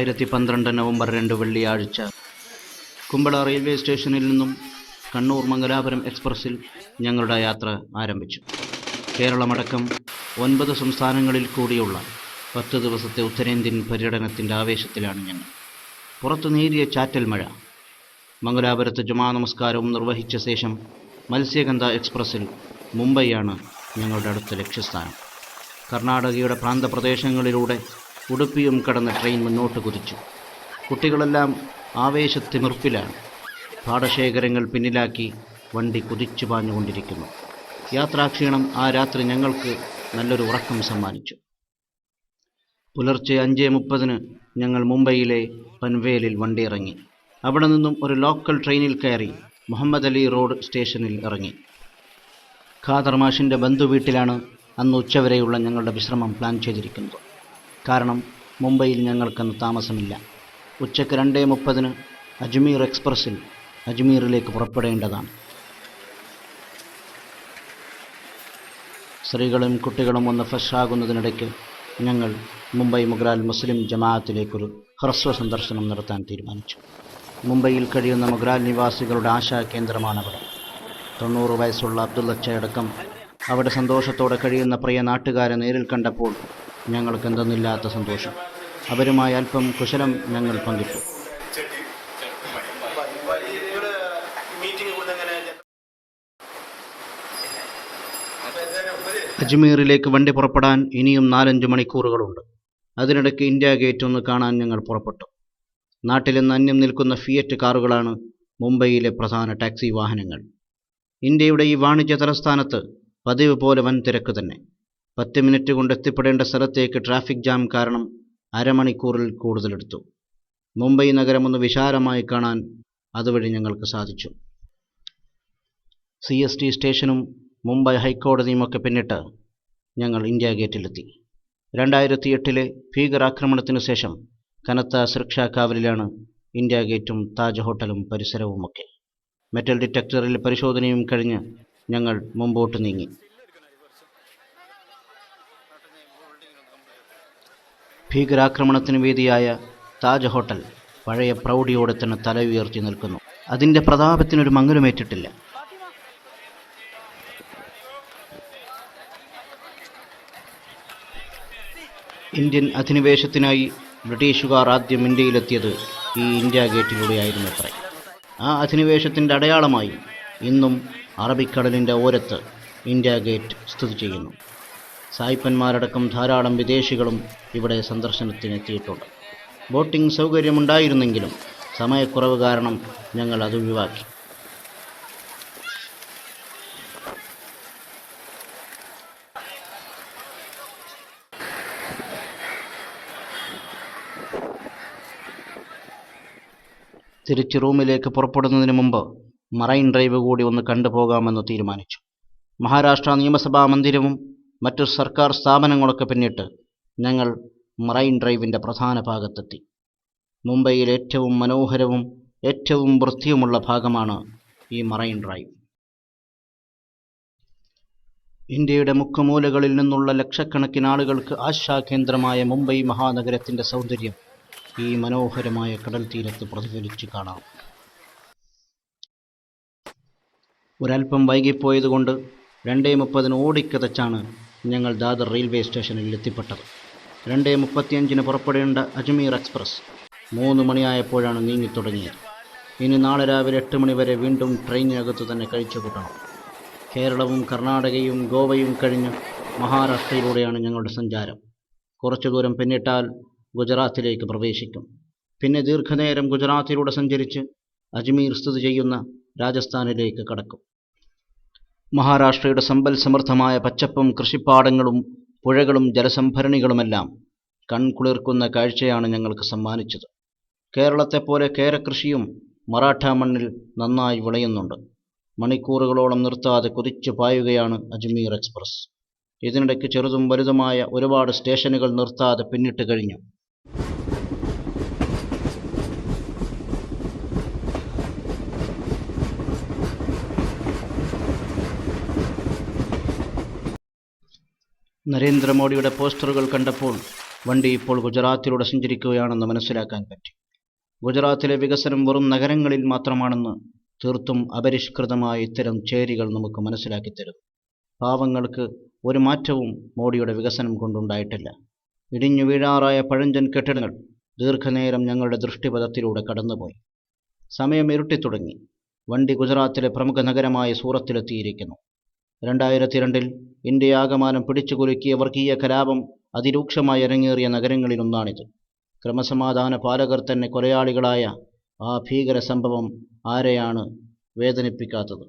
രണ്ടായിരത്തി പന്ത്രണ്ട് നവംബർ രണ്ട് വെള്ളിയാഴ്ച. കുമ്പള റെയിൽവേ സ്റ്റേഷനിൽ നിന്നും കണ്ണൂർ മംഗലാപുരം എക്സ്പ്രസ്സിൽ ഞങ്ങളുടെ യാത്ര ആരംഭിച്ചു. കേരളമടക്കം ഒൻപത് സംസ്ഥാനങ്ങളിൽ കൂടിയുള്ള പത്ത് ദിവസത്തെ ഉത്തരേന്ത്യൻ പര്യടനത്തിന്റെ ആവേശത്തിലാണ് ഞങ്ങൾ. പുറത്തു നേരിയ ചാറ്റൽ മഴ. മംഗലാപുരത്ത് ജുമാ നമസ്കാരവും നിർവഹിച്ച ശേഷം മത്സ്യഗന്ധ എക്സ്പ്രസ്സിൽ മുംബൈയാണ് ഞങ്ങളുടെ അടുത്ത ലക്ഷ്യസ്ഥാനം. കർണാടകയുടെ പ്രാന്തപ്രദേശങ്ങളിലൂടെ ഉടുപ്പിയും കടന്ന ട്രെയിൻ മുന്നോട്ട് കുതിച്ചു. കുട്ടികളെല്ലാം ആവേശത്തിമിർപ്പിലാണ് പാടശേഖരങ്ങൾ പിന്നിലാക്കി വണ്ടി കുതിച്ചു പാഞ്ഞുകൊണ്ടിരിക്കുന്നു. യാത്രാക്ഷീണം ആ രാത്രി ഞങ്ങൾക്ക് നല്ലൊരു ഉറക്കം സമ്മാനിച്ചു. പുലർച്ചെ അഞ്ച് മുപ്പതിന് ഞങ്ങൾ മുംബൈയിലെ പൻവേലിൽ വണ്ടി ഇറങ്ങി അവിടെ നിന്നും ഒരു ലോക്കൽ ട്രെയിനിൽ കയറി മുഹമ്മദ് അലി റോഡ് സ്റ്റേഷനിൽ ഇറങ്ങി. ഖാദർ മാഷിന്റെ ബന്ധുവീട്ടിലാണ് അന്ന് ഉച്ചവരെയുള്ള ഞങ്ങളുടെ വിശ്രമം പ്ലാൻ ചെയ്തിരിക്കുന്നത്. കാരണം മുംബൈയിൽ ഞങ്ങൾക്കന്ന് താമസമില്ല. ഉച്ചയ്ക്ക് രണ്ടേ മുപ്പതിന് അജ്മീർ എക്സ്പ്രസ്സിൽ അജ്മീറിലേക്ക് പുറപ്പെടേണ്ടതാണ്. സ്ത്രീകളും കുട്ടികളും ഒന്ന് ഫ്രഷാകുന്നതിനിടയ്ക്ക് ഞങ്ങൾ മുംബൈ മുഗ്രാൽ മുസ്ലിം ജമാഅത്തിലേക്കൊരു ഹ്രസ്വ സന്ദർശനം നടത്താൻ തീരുമാനിച്ചു. മുംബൈയിൽ കഴിയുന്ന മുഗ്രാൽ നിവാസികളുടെ ആശാ കേന്ദ്രമാണ് അവിടെ തൊണ്ണൂറ് വയസ്സുള്ള അബ്ദുള്ളച്ചയടക്കം അവിടെ സന്തോഷത്തോടെ കഴിയുന്ന പ്രിയ നാട്ടുകാരെ നേരിൽ കണ്ടപ്പോൾ ഞങ്ങൾക്ക് എന്തെന്നില്ലാത്ത സന്തോഷം. അവരുമായി അല്പം കുശലം ഞങ്ങൾ പങ്കിട്ടു. അജ്മീറിലേക്ക് വണ്ടി പുറപ്പെടാൻ ഇനിയും നാലഞ്ച് മണിക്കൂറുകളുണ്ട്. അതിനിടയ്ക്ക് ഇന്ത്യ ഗേറ്റ് ഒന്ന് കാണാൻ ഞങ്ങൾ പുറപ്പെട്ടു. നാട്ടിൽ നിന്ന് അന്യം നിൽക്കുന്ന ഫിയറ്റ് കാറുകളാണ് മുംബൈയിലെ പ്രധാന ടാക്സി വാഹനങ്ങൾ. ഇന്ത്യയുടെ ഈ വാണിജ്യ തലസ്ഥാനത്ത് പതിവ് പോലെ വൻ തിരക്ക് തന്നെ. പത്ത് മിനിറ്റ് കൊണ്ട് എത്തിപ്പെടേണ്ട സ്ഥലത്തേക്ക് ട്രാഫിക് ജാം കാരണം അരമണിക്കൂറിൽ കൂടുതലെടുത്തു. മുംബൈ നഗരം ഒന്ന് വിശാലമായി കാണാൻ അതുവഴി ഞങ്ങൾക്ക് സാധിച്ചു. സി എസ് ടി സ്റ്റേഷനും മുംബൈ ഹൈക്കോടതിയുമൊക്കെ പിന്നിട്ട് ഞങ്ങൾ ഇന്ത്യ ഗേറ്റിലെത്തി. രണ്ടായിരത്തി എട്ടിലെ ഭീകരാക്രമണത്തിനു ശേഷം കനത്ത സുരക്ഷാ കാവലിലാണ് ഇന്ത്യ ഗേറ്റും താജ് ഹോട്ടലും പരിസരവുമൊക്കെ. മെറ്റൽ ഡിറ്റക്ടറിൽ പരിശോധനയും കഴിഞ്ഞ് ഞങ്ങൾ മുമ്പോട്ട് നീങ്ങി. ഭീകരാക്രമണത്തിന് വേദിയായ താജ് ഹോട്ടൽ പഴയ പ്രൗഢിയോടെ തന്നെ തല ഉയർത്തി നിൽക്കുന്നു. അതിന്റെ പ്രതാപത്തിനൊരു മങ്ങലുമേറ്റിട്ടില്ല. ഇന്ത്യൻ അധിനിവേശത്തിനായി ബ്രിട്ടീഷുകാർ ആദ്യം ഇന്ത്യയിലെത്തിയത് ഈ ഇന്ത്യ ഗേറ്റിലൂടെയായിരുന്നു അത്രേ ആ അധിനിവേശത്തിന്റെ അടയാളമായി ഇന്നും അറബിക്കടലിന്റെ ഓരത്ത് ഇന്ത്യ ഗേറ്റ് സ്ഥിതി ചെയ്യുന്നു. സായിപ്പന്മാരടക്കം ധാരാളം വിദേശികളും ഇവിടെ സന്ദർശനത്തിനെത്തിയിട്ടുണ്ട്. ബോട്ടിംഗ് സൗകര്യമുണ്ടായിരുന്നെങ്കിലും സമയക്കുറവ് കാരണം ഞങ്ങൾ അത് ഒഴിവാക്കി. തിരിച്ച് റൂമിലേക്ക് പുറപ്പെടുന്നതിന് മുമ്പ് മറൈൻ ഡ്രൈവ് കൂടി ഒന്ന് കണ്ടുപോകാമെന്ന് തീരുമാനിച്ചു. മഹാരാഷ്ട്ര നിയമസഭാ മന്ദിരവും മറ്റു സർക്കാർ സ്ഥാപനങ്ങളൊക്കെ പിന്നിട്ട് ഞങ്ങൾ മറൈൻ ഡ്രൈവിന്റെ പ്രധാന ഭാഗത്തെത്തി. മുംബൈയിൽ ഏറ്റവും മനോഹരവും ഏറ്റവും വൃത്തിയുമുള്ള ഭാഗമാണ് ഈ മറൈൻ ഡ്രൈവ്. ഇന്ത്യയുടെ മുക്കുമൂലകളിൽ നിന്നുള്ള ലക്ഷക്കണക്കിന് ആളുകൾക്ക് ആശാകേന്ദ്രമായ മുംബൈ മഹാനഗരത്തിന്റെ സൗന്ദര്യം ഈ മനോഹരമായ കടൽ തീരത്ത് പ്രതിഫലിച്ച് കാണാം. ഒരൽപ്പം വൈകിപ്പോയതുകൊണ്ട് രണ്ടേ മുപ്പതിന് ഓടിക്കതച്ചാണ് ഞങ്ങൾ ദാദർ റെയിൽവേ സ്റ്റേഷനിൽ എത്തിപ്പെട്ടത്. രണ്ട് മുപ്പത്തിയഞ്ചിന് പുറപ്പെടേണ്ട അജ്മീർ എക്സ്പ്രസ് മൂന്ന് മണിയായപ്പോഴാണ് നീങ്ങിത്തുടങ്ങിയത് ഇനി നാളെ രാവിലെ എട്ട് മണിവരെ വീണ്ടും ട്രെയിനിനകത്ത് തന്നെ കഴിച്ചു കൂട്ടണം. കേരളവും കർണാടകയും ഗോവയും കഴിഞ്ഞ് മഹാരാഷ്ട്രയിലൂടെയാണ് ഞങ്ങളുടെ സഞ്ചാരം. കുറച്ചു ദൂരം പിന്നിട്ടാൽ ഗുജറാത്തിലേക്ക് പ്രവേശിക്കും. പിന്നെ ദീർഘനേരം ഗുജറാത്തിലൂടെ സഞ്ചരിച്ച് അജ്മീർ സ്ഥിതി ചെയ്യുന്ന രാജസ്ഥാനിലേക്ക് കടക്കും. മഹാരാഷ്ട്രയുടെ സമ്പൽ സമൃദ്ധമായ പച്ചപ്പും കൃഷിപ്പാടങ്ങളും പുഴകളും ജലസംഭരണികളുമെല്ലാം കൺകുളിർക്കുന്ന കാഴ്ചയാണ് ഞങ്ങൾക്ക് സമ്മാനിച്ചത്. കേരളത്തെപ്പോലെ കേരകൃഷിയും മറാഠ മണ്ണിൽ നന്നായി വിളയുന്നുണ്ട്. മണിക്കൂറുകളോളം നിർത്താതെ കുതിച്ചു പായുകയാണ് അജ്മീർ എക്സ്പ്രസ്. ഇതിനിടയ്ക്ക് ചെറുതും വലുതുമായ ഒരുപാട് സ്റ്റേഷനുകൾ നിർത്താതെ പിന്നിട്ട് കഴിഞ്ഞു. നരേന്ദ്രമോദിയുടെ പോസ്റ്ററുകൾ കണ്ടപ്പോൾ വണ്ടി ഇപ്പോൾ ഗുജറാത്തിലൂടെ സഞ്ചരിക്കുകയാണെന്ന് മനസ്സിലാക്കാൻ പറ്റി. ഗുജറാത്തിലെ വികസനം വെറും നഗരങ്ങളിൽ മാത്രമാണെന്ന് തീർത്തും അപരിഷ്കൃതമായ ഇത്തരം ചേരികൾ നമുക്ക് മനസ്സിലാക്കി തരും. പാവങ്ങൾക്ക് ഒരു മാറ്റവും മോഡിയുടെ വികസനം കൊണ്ടുണ്ടായിട്ടില്ല. ഇടിഞ്ഞു വീഴാറായ പഴഞ്ചൻ കെട്ടിടങ്ങൾ ദീർഘനേരം ഞങ്ങളുടെ ദൃഷ്ടിപഥത്തിലൂടെ കടന്നുപോയി. സമയം ഇരുട്ടിത്തുടങ്ങി. വണ്ടി ഗുജറാത്തിലെ പ്രമുഖ നഗരമായ സൂറത്തിലെത്തിയിരിക്കുന്നു. രണ്ടായിരത്തി രണ്ടിൽ ഇന്ത്യയാകമാനം പിടിച്ചുകുലുക്കിയ വർഗീയ കലാപം അതിരൂക്ഷമായി അരങ്ങേറിയ നഗരങ്ങളിലൊന്നാണിത്. ക്രമസമാധാന പാലകർ തന്നെ കൊലയാളികളായ ആ ഭീകര സംഭവം ആരെയാണ് വേദനിപ്പിക്കാത്തത്?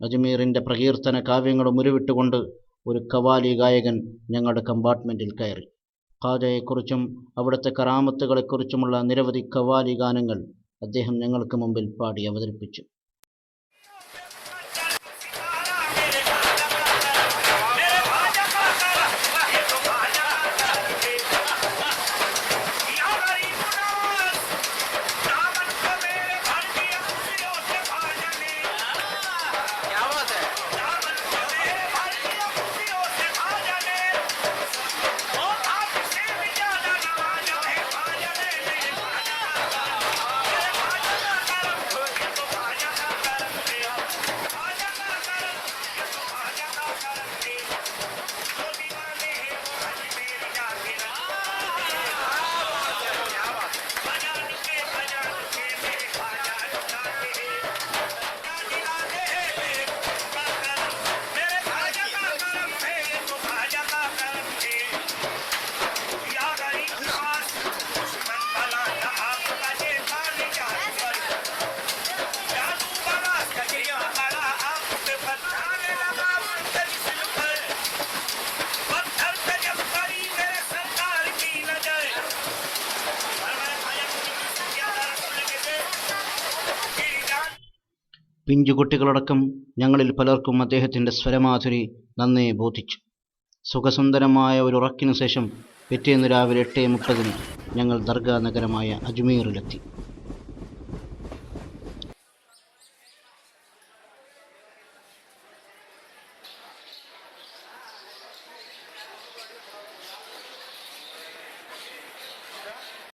അജ്മീറിന്റെ പ്രകീർത്തന കാവ്യങ്ങളും ഉരുവിട്ടുകൊണ്ട് ഒരു കവാലി ഗായകൻ ഞങ്ങളുടെ കമ്പാർട്ട്മെന്റിൽ കയറി. ഖാജയെക്കുറിച്ചും അവിടുത്തെ കറാമത്തുകളെക്കുറിച്ചുമുള്ള നിരവധി കവാലി ഗാനങ്ങൾ അദ്ദേഹം ഞങ്ങൾക്ക് മുമ്പിൽ പാടി അവതരിപ്പിച്ചു. പിഞ്ചുകുട്ടികളടക്കം ഞങ്ങളിൽ പലർക്കും അദ്ദേഹത്തിന്റെ സ്വരമാധുരി നന്നേ ബോധിച്ചു. സുഖസുന്ദരമായ ഒരു ഉറക്കിനു ശേഷം പിറ്റേന്ന് രാവിലെ എട്ട് മുപ്പതിന് ഞങ്ങൾ ദർഗാ നഗരമായ അജ്മീറിലെത്തി.